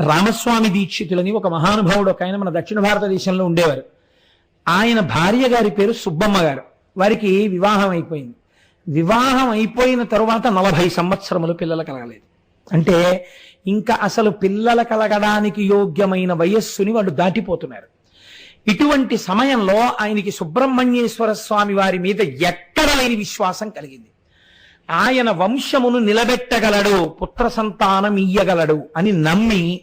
రామస్వామి దీక్షితులని ఒక మహానుభావుడు ఒక ఆయన మన దక్షిణ భారతదేశంలో ఉండేవారు. ఆయన భార్య గారి పేరు సుబ్బమ్మ గారు. వారికి వివాహం అయిపోయింది. వివాహం అయిపోయిన తరువాత నలభై సంవత్సరములు పిల్లలు కలగలేదు. అంటే ఇంకా అసలు పిల్లలు కలగడానికి యోగ్యమైన వయస్సుని వాళ్ళు దాటిపోతున్నారు. ఇటువంటి సమయంలో ఆయనకి సుబ్రహ్మణ్యేశ్వర స్వామి వారి మీద ఎక్కడ లేని విశ్వాసం కలిగింది. ఆయన వంశమును నిలబెట్టగలడు పుత్ర సంతానం ఇయ్యగలడు అని నమ్మి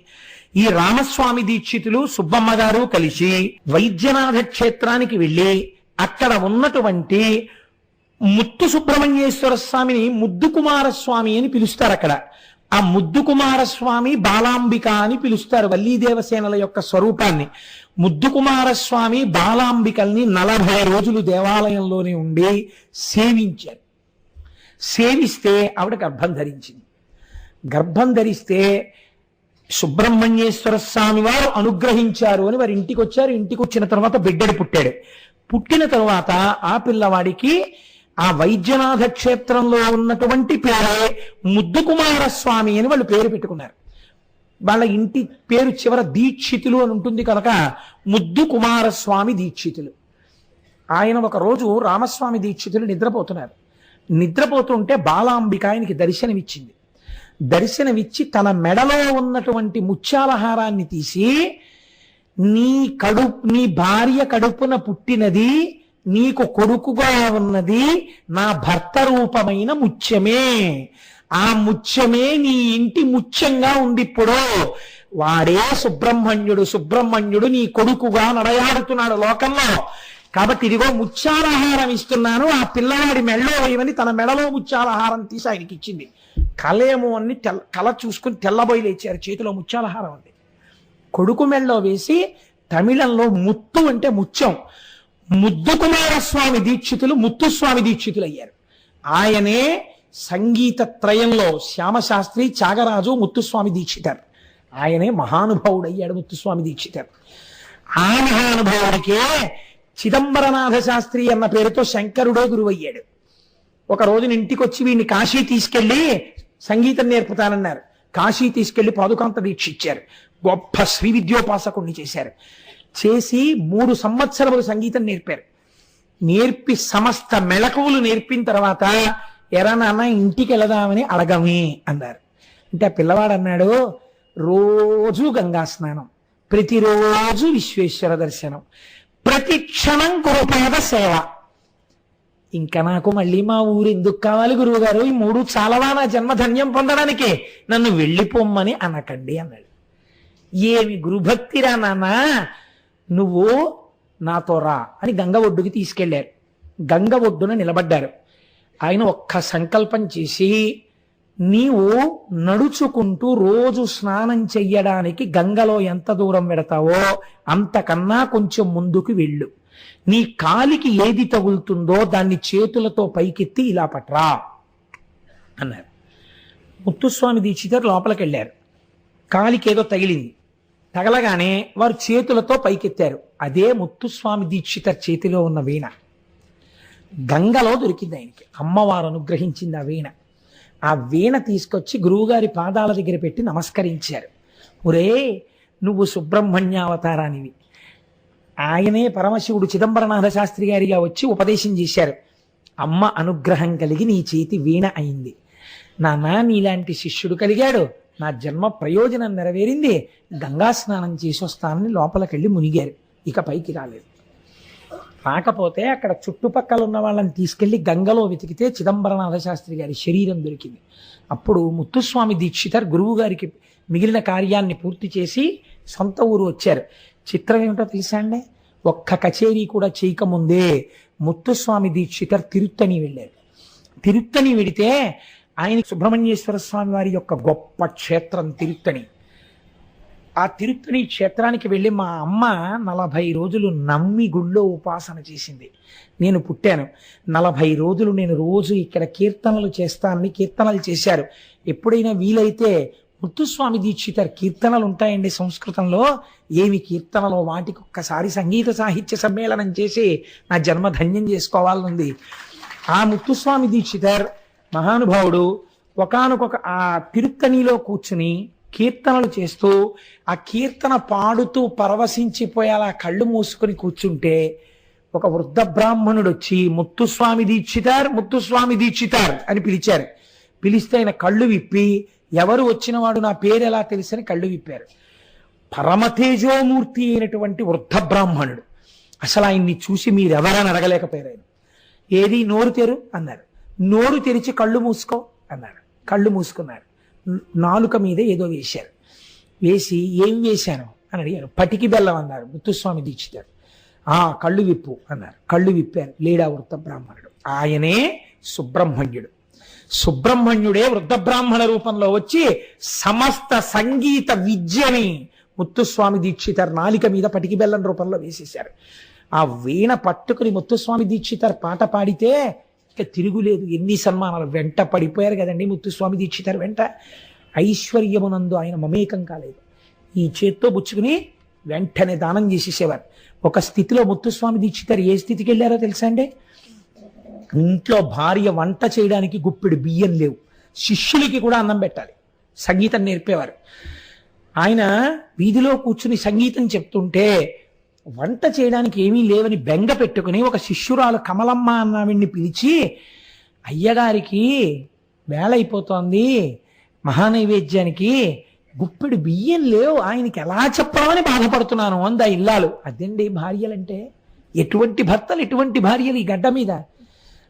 ఈ రామస్వామి దీక్షితులు సుబ్బమ్మ గారు కలిసి వైద్యనాథ క్షేత్రానికి వెళ్ళి అక్కడ ఉన్నటువంటి ముత్తు సుబ్రహ్మణ్యేశ్వర స్వామిని ముద్దు కుమారస్వామి అని పిలుస్తారు అక్కడ. ఆ ముద్దు కుమారస్వామి బాలాంబిక అని పిలుస్తారు వల్లీ దేవసేనల యొక్క స్వరూపాన్ని. ముద్దు కుమారస్వామి బాలాంబికల్ని నలభై రోజులు దేవాలయంలోనే ఉండి సేవించారు. సేవిస్తే ఆవిడ గర్భం ధరించింది. గర్భం ధరిస్తే సుబ్రహ్మణ్యేశ్వర స్వామి వారు అనుగ్రహించారు అని వారి ఇంటికి వచ్చారు. ఇంటికి వచ్చిన తర్వాత బిడ్డడు పుట్టాడు. పుట్టిన తర్వాత ఆ పిల్లవాడికి ఆ వైద్యనాథ క్షేత్రంలో ఉన్నటువంటి పేరే ముద్దు కుమారస్వామి అని వాళ్ళు పేరు పెట్టుకున్నారు. వాళ్ళ ఇంటి పేరు చివర దీక్షితులు అని ఉంటుంది కనుక ముద్దు కుమారస్వామి దీక్షితులు. ఆయన ఒక రోజు రామస్వామి దీక్షితులు నిద్రపోతున్నారు. నిద్రపోతుంటే బాలాంబిక ఆయనకి దర్శనమిచ్చింది. దర్శనమిచ్చి తన మెడలో ఉన్నటువంటి ముత్యాలహారాన్ని తీసి నీ కడు నీ భార్య కడుపున పుట్టినది నీకు కొడుకుగా ఉన్నది నా భర్త రూపమైన ముత్యమే. ఆ ముత్యమే నీ ఇంటి ముత్యంగా ఉంది ఇప్పుడు వాడే సుబ్రహ్మణ్యుడు సుబ్రహ్మణ్యుడు నీ కొడుకుగా నడయాడుతున్నాడు లోకంలో. కాబట్టి ఇదిగో ముత్యాలహారం ఇస్తున్నాను ఆ పిల్లవాడి మెడలో వేయమని తన మెడలో ముత్యాలహారం తీసి ఆయనకి ఇచ్చింది. కలేమో అని తెల్ల కల చూసుకుని తెల్లబోయి లేచారు చేతిలో ముత్యాలహారం ఉంది. కొడుకు మెడలో వేసి తమిళంలో ముత్తు అంటే ముత్యం. ముద్దు కుమారస్వామి దీక్షితులు ముత్తుస్వామి దీక్షితులు అయ్యారు ఆయనే సంగీత త్రయంలో శ్యామశాస్త్రి త్యాగరాజు ముత్తుస్వామి దీక్షితారు. ఆయనే మహానుభావుడు అయ్యాడు ముత్తుస్వామి దీక్షితారు. ఆ మహానుభావుడికే చిదంబరనాథ శాస్త్రి అన్న పేరుతో శంకరుడే గురువయ్యాడు. ఒక రోజున ఇంటికి వచ్చి వీడిని కాశీ తీసుకెళ్ళి సంగీతం నేర్పుతానన్నారు. కాశీ తీసుకెళ్ళి పాదుకాంత దీక్ష ఇచ్చారు గొప్ప శ్రీ విద్యోపాసకుణ్ణి చేశారు. చేసి మూడు సంవత్సరములు సంగీతం నేర్పారు. నేర్పి సమస్త మెళకువలు నేర్పిన తర్వాత ఎరా నాన్న ఇంటికి వెళదామని అడగమే అన్నారు. అంటే ఆ పిల్లవాడు అన్నాడు రోజు గంగా స్నానం ప్రతిరోజు విశ్వేశ్వర దర్శనం ప్రతి క్షణం గురుపాద సేవ. ఇంకా నాకు మళ్ళీ మా ఊరు ఎందుకు కావాలి గురువు గారు ఈ మూడు చాలవా నా జన్మధన్యం పొందడానికి? నన్ను వెళ్ళిపోమ్మని అనకండి అన్నాడు. ఏమి గురుభక్తిరా నాన్న? నువ్వు నాతో రా అని గంగ ఒడ్డుకి తీసుకెళ్ళారు గంగ ఒడ్డున నిలబడ్డారు. ఆయన ఒక్క సంకల్పం చేసి నీవు నడుచుకుంటూ రోజు స్నానం చెయ్యడానికి గంగలో ఎంత దూరం పెడతావో అంతకన్నా కొంచెం ముందుకు వెళ్ళు. నీ కాలికి ఏది తగులుతుందో దాన్ని చేతులతో పైకెత్తి ఇలా పట్రా అన్నారు. ముత్తుస్వామి దీక్షితారు లోపలికి వెళ్ళారు కాలికి ఏదో తగిలింది. తగలగానే వారు చేతులతో పైకెత్తారు. అదే ముత్తుస్వామి దీక్షిత చేతిలో ఉన్న వీణ. గంగలో దొరికింది ఆయనకి. అమ్మవారు అనుగ్రహించింది ఆ వీణ. ఆ వీణ తీసుకొచ్చి గురువుగారి పాదాల దగ్గర పెట్టి నమస్కరించారు. ఒరే నువ్వు సుబ్రహ్మణ్యావతారానివి. ఆయనే పరమశివుడు చిదంబరనాథ శాస్త్రి గారిగా వచ్చి ఉపదేశం చేశారు. అమ్మ అనుగ్రహం కలిగి నీ చేతి వీణ అయింది. నానా నీలాంటి శిష్యుడు కలిగాడు. నా జన్మ ప్రయోజనం నెరవేరింది. గంగా స్నానం చేసి వస్తానని లోపలికెళ్ళి మునిగారు. ఇక పైకి రాలేదు. రాకపోతే అక్కడ చుట్టుపక్కల ఉన్న వాళ్ళని తీసుకెళ్ళి గంగలో వెతికితే చిదంబరనాథ శాస్త్రి గారి శరీరం దొరికింది. అప్పుడు ముత్తుస్వామి దీక్షితర్ గురువు గారికి మిగిలిన కార్యాన్ని పూర్తి చేసి సొంత ఊరు వచ్చారు. చిత్రం ఏమిటో తెలుసా అండి? ఒక్క కచేరీ కూడా చేయకముందే ముత్తుస్వామి దీక్షితర్ తిరుత్తని వెళ్ళారు. తిరుత్తని వెడితే ఆయన సుబ్రహ్మణ్యేశ్వర స్వామి వారి యొక్క గొప్ప క్షేత్రం తిరుత్తని ఆ తిరుత్తని క్షేత్రానికి వెళ్ళి మా అమ్మ నలభై రోజులు నమ్మి గుళ్ళో ఉపాసన చేసింది. నేను పుట్టాను. నలభై రోజులు నేను రోజు ఇక్కడ కీర్తనలు చేస్తానని కీర్తనలు చేశారు. ఎప్పుడైనా వీలైతే ముత్తుస్వామి దీక్షితర్ కీర్తనలు ఉంటాయండి సంస్కృతంలో. ఏమి కీర్తనలో వాటికి ఒక్కసారి సంగీత సాహిత్య సమ్మేళనం చేసి నా జన్మ ధన్యం చేసుకోవాలనుంది. ఆ ముత్తుస్వామి దీక్షితర్ మహానుభావుడు ఒకానొక ఆ తిరుత్తనిలో కూర్చుని కీర్తనలు చేస్తూ ఆ కీర్తన పాడుతూ పరవశించిపోయేలా కళ్ళు మూసుకొని కూర్చుంటే ఒక వృద్ధ బ్రాహ్మణుడు వచ్చి ముత్తుస్వామి దీక్షితార్ ముత్తుస్వామి దీక్షితార్ అని పిలిచారు. పిలిస్తే ఆయన కళ్ళు విప్పి ఎవరు వచ్చినవాడు నా పేరు ఎలా తెలుసని కళ్ళు విప్పారు. పరమతేజోమూర్తి అయినటువంటి వృద్ధ బ్రాహ్మణుడు. అసలు ఆయన్ని చూసి మీరెవరని అడగలేకపోయారు ఆయన. ఏది? నోరు తెరు? అన్నారు. నోరు తెరిచి కళ్ళు మూసుకో అన్నారు. కళ్ళు మూసుకున్నారు. నాలుక మీద ఏదో వేశారు. వేసి ఏం వేశాను అని అడిగారు. పటికి బెల్లం అన్నారు. ముత్తుస్వామి దీక్షితారు. ఆ కళ్ళు విప్పు అన్నారు. కళ్ళు విప్పారు. లేడా వృద్ధ బ్రాహ్మణుడు. ఆయనే సుబ్రహ్మణ్యుడు. సుబ్రహ్మణ్యుడే వృద్ధ బ్రాహ్మణ రూపంలో వచ్చి సమస్త సంగీత విద్యని ముత్తుస్వామి దీక్షితర్ నాలిక మీద పటికి బెల్లం రూపంలో వేసేశారు. ఆ వీణ పట్టుకుని ముత్తుస్వామి దీక్షితర్ పాట పాడితే ఇక తిరుగులేదు ఎన్ని సన్మానాలు? వెంట పడిపోయారు కదండి ముత్తుస్వామి దీక్షితారు వెంట. ఐశ్వర్యమునందు ఆయన మమేకం కాలేదు. ఈ చేత్తో బుచ్చుకుని వెంటనే దానం చేసేసేవారు. ఒక స్థితిలో ముత్తుస్వామి దీక్షితారు ఏ స్థితికి వెళ్ళారో తెలుసా అండి? ఇంట్లో భార్య వంట చేయడానికి గుప్పెడు బియ్యం లేవు. శిష్యులకి కూడా అన్నం పెట్టాలి. సంగీతం నేర్పేవారు. ఆయన వీధిలో కూర్చుని సంగీతం చెప్తుంటే వంట చేయడానికి ఏమీ లేవని బెంగ పెట్టుకుని ఒక శిష్యురాలు కమలమ్మ అన్నవిడిని పిలిచి అయ్యగారికి వేళ అయిపోతోంది మహానైవేద్యానికి గుప్పెడు బియ్యం లేవు. ఆయనకి ఎలా చెప్పామని బాధపడుతున్నాను అంద ఇల్లాలు. అదండి భార్యలంటే? ఎటువంటి భర్తలు? ఎటువంటి భార్యలు ఈ గడ్డ మీద?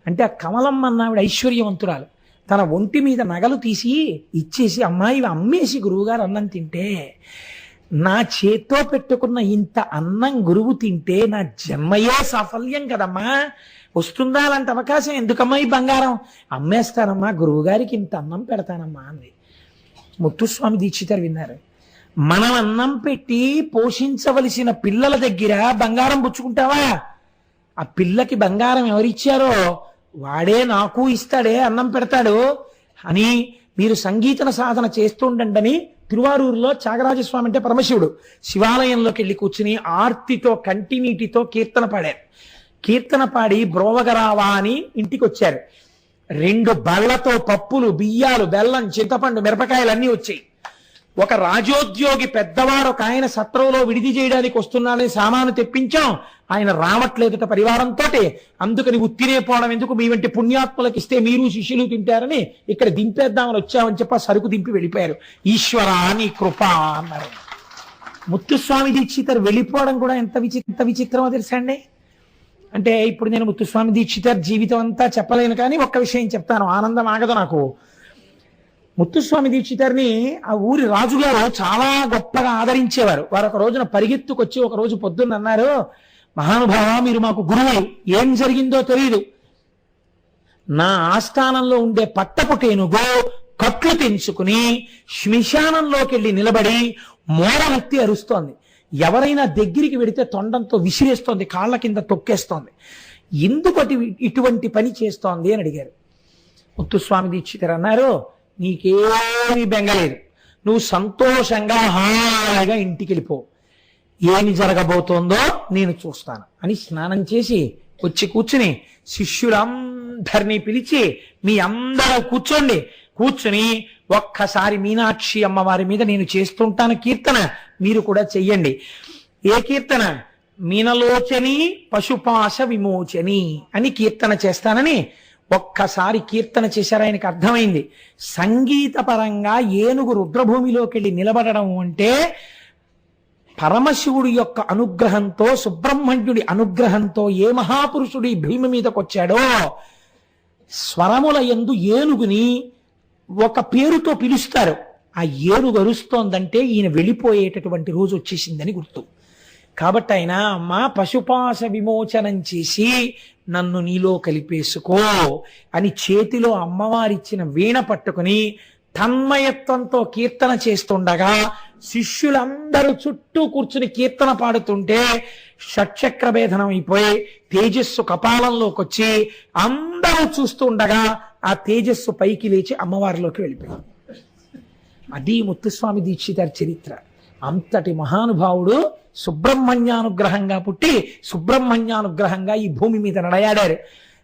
అంటే ఆ కమలమ్మ అన్నావిడ ఐశ్వర్యవంతురాలు. తన ఒంటి మీద నగలు తీసి ఇచ్చేసి అమ్మాయి అమ్మేసి గురువుగారు అన్నం తింటే నా చేత్తో పెట్టుకున్న ఇంత అన్నం గురువు తింటే నా జన్మయే సాఫల్యం కదమ్మా. వస్తుందా అలాంటి అవకాశం? ఎందుకమ్మా ఈ బంగారం? అమ్మేస్తానమ్మా గురువుగారికి ఇంత అన్నం పెడతానమ్మా అంది. ముత్తుస్వామి దీక్షితారు విన్నారు. మనం అన్నం పెట్టి పోషించవలసిన పిల్లల దగ్గర బంగారం పుచ్చుకుంటావా? ఆ పిల్లకి బంగారం ఎవరిచ్చారో వాడే నాకు ఇస్తాడే అన్నం పెడతాడు. అని మీరు సంగీతన సాధన చేస్తుండండి తిరువారూరులో త్యాగరాజస్వామి అంటే పరమశివుడు. శివాలయంలోకి వెళ్ళి కూర్చుని ఆర్తితో కంటినీటితో కీర్తన పాడారు. కీర్తన పాడి బ్రోవగరావా అని ఇంటికి వచ్చారు రెండు బళ్ళతో పప్పులు బియ్యాలు బెల్లం చింతపండు మిరపకాయలు అన్నీ వచ్చాయి. ఒక రాజోద్యోగి పెద్దవాడు ఒక ఆయన సత్రంలో విడిది చేయడానికి వస్తున్నాడని సామాను తెప్పించాం. ఆయన రావట్లేదుట పరివారంతో అందుకని ఉత్తినే పోవడం ఎందుకు? మీ వంటి పుణ్యాత్మలకు ఇస్తే మీరు శిష్యులు తింటారని ఇక్కడ దింపేద్దామని వచ్చామని చెప్పి సరుకు దింపి వెళ్ళిపోయారు. ఈశ్వర నీ కృప అన్నారు. ముత్తుస్వామి దీక్షితర్ వెళ్ళిపోవడం కూడా ఎంత విచి ఎంత విచిత్రమో తెలుసండి అంటే ఇప్పుడు నేను ముత్తుస్వామి దీక్షితర్ జీవితం అంతా చెప్పలేను కానీ ఒక్క విషయం చెప్తాను. ఆనందం ఆగదు నాకు. ముత్తుస్వామి దీక్షితర్ని ఆ ఊరి రాజుగారు చాలా గొప్పగా ఆదరించేవారు. వారు ఒక రోజున పరిగెత్తుకొచ్చి ఒక రోజు పొద్దున్న అన్నారు మహానుభావ మీరు మాకు గురువు ఏం జరిగిందో తెలియదు నా ఆస్థానంలో ఉండే పట్టపుటేనుగో కట్లు తెంచుకుని శ్మశానంలోకి వెళ్ళి నిలబడి మోరవెత్తి అరుస్తోంది. ఎవరైనా దగ్గరికి వెడితే తొండంతో విసిరేస్తోంది కాళ్ళ కింద తొక్కేస్తోంది. ఎందుకు అటు- ఇటువంటి పని చేస్తోంది? అని అడిగారు. ముత్తుస్వామి దీక్షితర్ అన్నారు నీకేమీ బెంగలేదు నువ్వు సంతోషంగా హాయిగా ఇంటికి వెళ్ళిపో ఏమి జరగబోతోందో నేను చూస్తాను అని స్నానం చేసి వచ్చి కూర్చుని శిష్యులందరినీ పిలిచి మీ అందరూ కూర్చోండి. కూర్చుని ఒక్కసారి మీనాక్షి అమ్మవారి మీద నేను చేస్తుంటాను కీర్తన మీరు కూడా చెయ్యండి. ఏ కీర్తన? మీనలోచని పశుపాశ విమోచని అని కీర్తన చేస్తానని ఒక్కసారి కీర్తన చేశారు ఆయనకు అర్థమైంది. సంగీతపరంగా ఏనుగు రుద్రభూమిలోకి వెళ్ళి నిలబడడం అంటే పరమశివుడి యొక్క అనుగ్రహంతో సుబ్రహ్మణ్యుడి అనుగ్రహంతో ఏ మహాపురుషుడు ఈ మీదకొచ్చాడో వచ్చాడో స్వరముల యందు ఏనుగుని ఒక పేరుతో పిలుస్తారు. ఆ ఏనుగు అరుస్తోందంటే ఈయన వెళ్ళిపోయేటటువంటి రోజు వచ్చేసిందని గుర్తు. కాబట్టి ఆయన అమ్మ పశుపాశ విమోచనం చేసి నన్ను నీలో కలిపేసుకో అని చేతిలో అమ్మవారిచ్చిన వీణ పట్టుకుని తన్మయత్వంతో కీర్తన చేస్తుండగా శిష్యులందరూ చుట్టూ కూర్చుని కీర్తన పాడుతుంటే షట్చక్ర భేదనం అయిపోయి తేజస్సు కపాలంలోకి వచ్చి అందరూ చూస్తుండగా ఆ తేజస్సు పైకి లేచి అమ్మవారిలోకి వెళ్ళిపోయింది. అది ముత్తుస్వామి దీక్షితారి చరిత్ర. అంతటి మహానుభావుడు సుబ్రహ్మణ్యానుగ్రహంగా పుట్టి సుబ్రహ్మణ్యానుగ్రహంగా ఈ భూమి మీద నడయాడారు.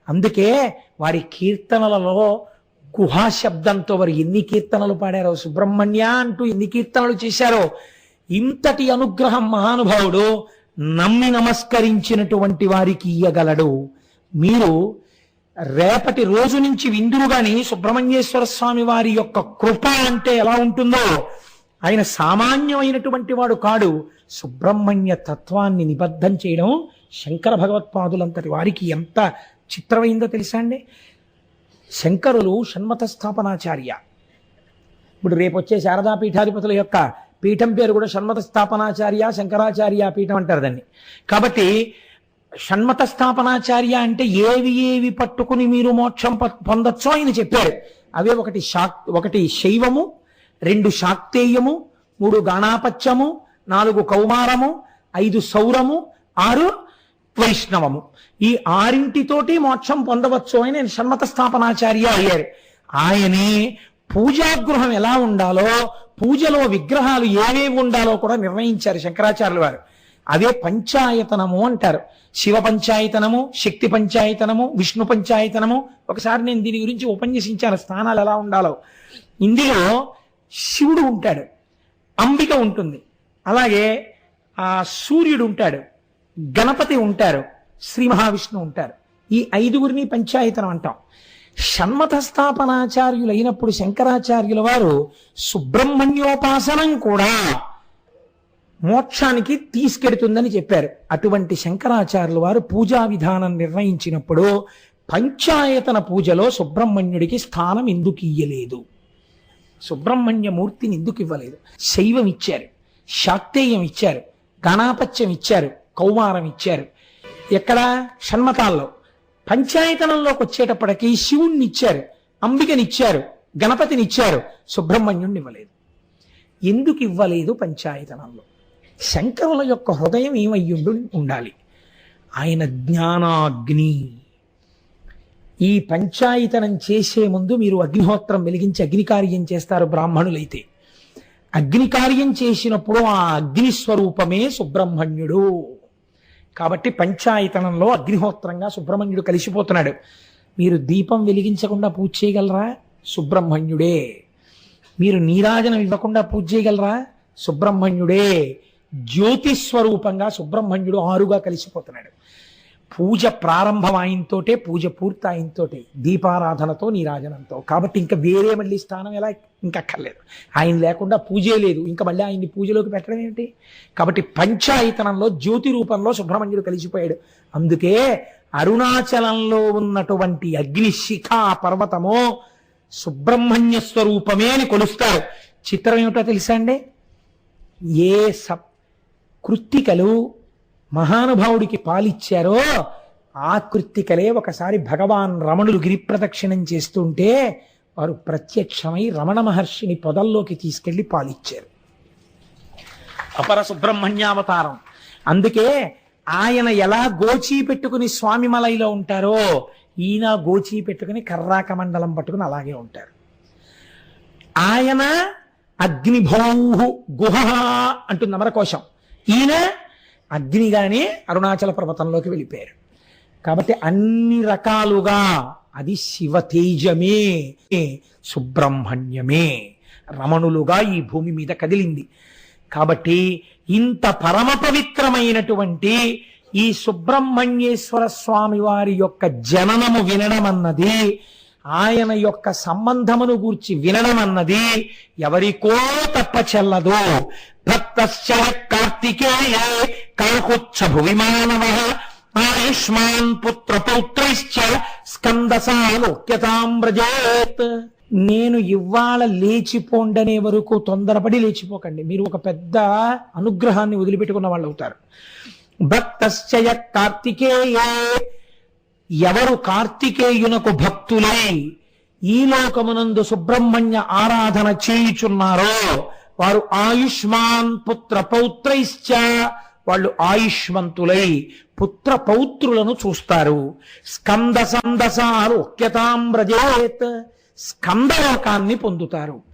అందుకే వారి కీర్తనలలో గుహా శబ్దంతో వారు ఎన్ని కీర్తనలు పాడారో సుబ్రహ్మణ్య అంటూ ఎన్ని కీర్తనలు చేశారో ఇంతటి అనుగ్రహం మహానుభావుడు నమ్మి నమస్కరించినటువంటి వారికి ఇయ్యగలడు. మీరు రేపటి రోజు నుంచి విందురు గాని సుబ్రహ్మణ్యేశ్వర స్వామి వారి యొక్క కృప అంటే ఎలా ఉంటుందో ఆయన సామాన్యమైనటువంటి వాడు కాడు. సుబ్రహ్మణ్య తత్వాన్ని నిబద్ధం చేయడం శంకర భగవత్పాదులంతటి వారికి ఎంత చిత్రమైందో తెలుసా అండి? శంకరులు షణ్మత స్థాపనాచార్య. ఇప్పుడు రేపు వచ్చే శారదా పీఠాధిపతుల యొక్క పీఠం పేరు కూడా షణ్మత స్థాపనాచార్య శంకరాచార్య పీఠం అంటారు దాన్ని. కాబట్టి షణ్మత స్థాపనాచార్య అంటే ఏవి ఏవి పట్టుకుని మీరు మోక్షం పొందొచ్చో ఆయన చెప్పారు అవే ఒకటి శాక్ ఒకటి శైవము రెండు శాక్తేయము మూడు గాణాపత్యము నాలుగు కౌమారము ఐదు సౌరము ఆరు వైష్ణవము. ఈ ఆరింటితోటి మోక్షం పొందవచ్చు అని నేను షణ్మత స్థాపనాచార్య అయ్యారు. ఆయనే పూజాగృహం ఎలా ఉండాలో పూజలో విగ్రహాలు ఏవేవి ఉండాలో కూడా నిర్ణయించారు శంకరాచార్యులు వారు. అవే పంచాయతనము అంటారు. శివ పంచాయతనము శక్తి పంచాయతనము విష్ణు పంచాయతనము. ఒకసారి నేను దీని గురించి ఉపన్యసించాను స్థానాలు ఎలా ఉండాలో. ఇందులో శివుడు ఉంటాడు. అంబిక ఉంటుంది. అలాగే ఆ సూర్యుడు ఉంటాడు. గణపతి ఉంటారు. శ్రీ మహావిష్ణువు ఉంటారు. ఈ ఐదుగురిని పంచాయతనం అంటాం. షణ్మత స్థాపనాచార్యులు అయినప్పుడు శంకరాచార్యుల వారు సుబ్రహ్మణ్యోపాసనం కూడా మోక్షానికి తీసుకెడుతుందని చెప్పారు. అటువంటి శంకరాచార్యుల వారు పూజా విధానం నిర్ణయించినప్పుడు పంచాయతన పూజలో సుబ్రహ్మణ్యుడికి స్థానం ఎందుకు ఇయ్యలేదు? సుబ్రహ్మణ్య మూర్తిని ఎందుకు ఇవ్వలేదు? శైవం ఇచ్చారు శాక్తేయం ఇచ్చారు గణాపత్యం ఇచ్చారు కౌమారం ఇచ్చారు. ఎక్కడ? షణ్మతాల్లో. పంచాయతనంలోకి వచ్చేటప్పటికి శివుణ్ణి ఇచ్చారు అంబికనిచ్చారు గణపతినిచ్చారు సుబ్రహ్మణ్యుణ్ణి ఇవ్వలేదు. ఎందుకు ఇవ్వలేదు పంచాయతనంలో? శంకరుల యొక్క హృదయం ఏమయ్యుండు? ఉండాలి. ఆయన జ్ఞానాగ్ని. ఈ పంచాయతనం చేసే ముందు మీరు అగ్నిహోత్రం వెలిగించి అగ్ని కార్యం చేస్తారు బ్రాహ్మణులైతే. అగ్ని కార్యం చేసినప్పుడు ఆ అగ్ని స్వరూపమే సుబ్రహ్మణ్యుడు. కాబట్టి పంచాయతనంలో అగ్నిహోత్రంగా సుబ్రహ్మణ్యుడు కలిసిపోతున్నాడు. మీరు దీపం వెలిగించకుండా పూజ చేయగలరా? సుబ్రహ్మణ్యుడే. మీరు నీరాజనం ఇవ్వకుండా పూజ చేయగలరా? సుబ్రహ్మణ్యుడే. జ్యోతిస్వరూపంగా సుబ్రహ్మణ్యుడు ఆరుగా కలిసిపోతున్నాడు. పూజ ప్రారంభం ఆయనతోటే పూజ పూర్తయినతోటే ఆయనతోటే దీపారాధనతో నీరాజనంతో. కాబట్టి ఇంకా వేరే మళ్ళీ స్థానం ఎలా ఇంకా అక్కర్లేదు. ఆయన లేకుండా పూజే లేదు. ఇంకా మళ్ళీ ఆయన్ని పూజలోకి పెట్టడం ఏమిటి కాబట్టి పంచాయతనంలో జ్యోతి రూపంలో సుబ్రహ్మణ్యుడు కలిసిపోయాడు. అందుకే అరుణాచలంలో ఉన్నటువంటి అగ్నిశిఖా పర్వతము సుబ్రహ్మణ్య స్వరూపమే అని కొలుస్తారు. చిత్రం ఏమిటో తెలుసా అండి? ఏ సప్ కృత్తికలు మహానుభావుడికి పాలిచ్చారో ఆ కృత్తికలే ఒకసారి భగవాన్ రమణులు గిరిప్రదక్షిణం చేస్తుంటే వారు ప్రత్యక్షమై రమణ మహర్షిని పొదల్లోకి తీసుకెళ్ళి పాలిచ్చారు. అపర సుబ్రహ్మణ్యావతారం. అందుకే ఆయన ఎలా గోచీ పెట్టుకుని స్వామి మలైలో ఉంటారో ఈయన గోచీ పెట్టుకుని కర్రాక మండలం పట్టుకుని అలాగే ఉంటారు. ఆయన అగ్నిభోహు గుహ అంటుంది అమరకోశం. ఈయన అగ్నిగానే అరుణాచల పర్వతంలోకి వెళ్ళిపోయారు. కాబట్టి అన్ని రకాలుగా అది శివ తేజమే సుబ్రహ్మణ్యమే. రమణులుగా ఈ భూమి మీద కదిలింది. కాబట్టి ఇంత పరమ పవిత్రమైనటువంటి ఈ సుబ్రహ్మణ్యేశ్వర స్వామి వారి యొక్క జననము వినడం అన్నది ఆయన యొక్క సంబంధమును గూర్చి వినడం అన్నది ఎవరికో తప్ప చెల్లదు భక్త కార్తికేయ కాకుచ్చ భువిమానవ ఆయుష్మాన్ పుత్ర పౌత్రైశ్చ స్కందసాలోక్యతాం వ్రజేత్ నేను ఇవాళ లేచిపోండనే వరకు తొందరపడి లేచిపోకండి. మీరు ఒక పెద్ద అనుగ్రహాన్ని వదిలిపెట్టుకున్న వాళ్ళు అవుతారు భక్తశ్చయ కార్తికేయే ఎవరు కార్తికేయునకు భక్తులై ఈ లోకమునందు సుబ్రహ్మణ్య ఆరాధన చేయుచున్నారో వారు ఆయుష్మాన్ పుత్ర పౌత్రైశ్చ వాళ్ళు ఆయుష్మంతులై పుత్ర పౌత్రులను చూస్తారు. స్కంద సందసాలు ఒక్యతాం వ్రజేత్. స్కందలోకాన్ని పొందుతారు.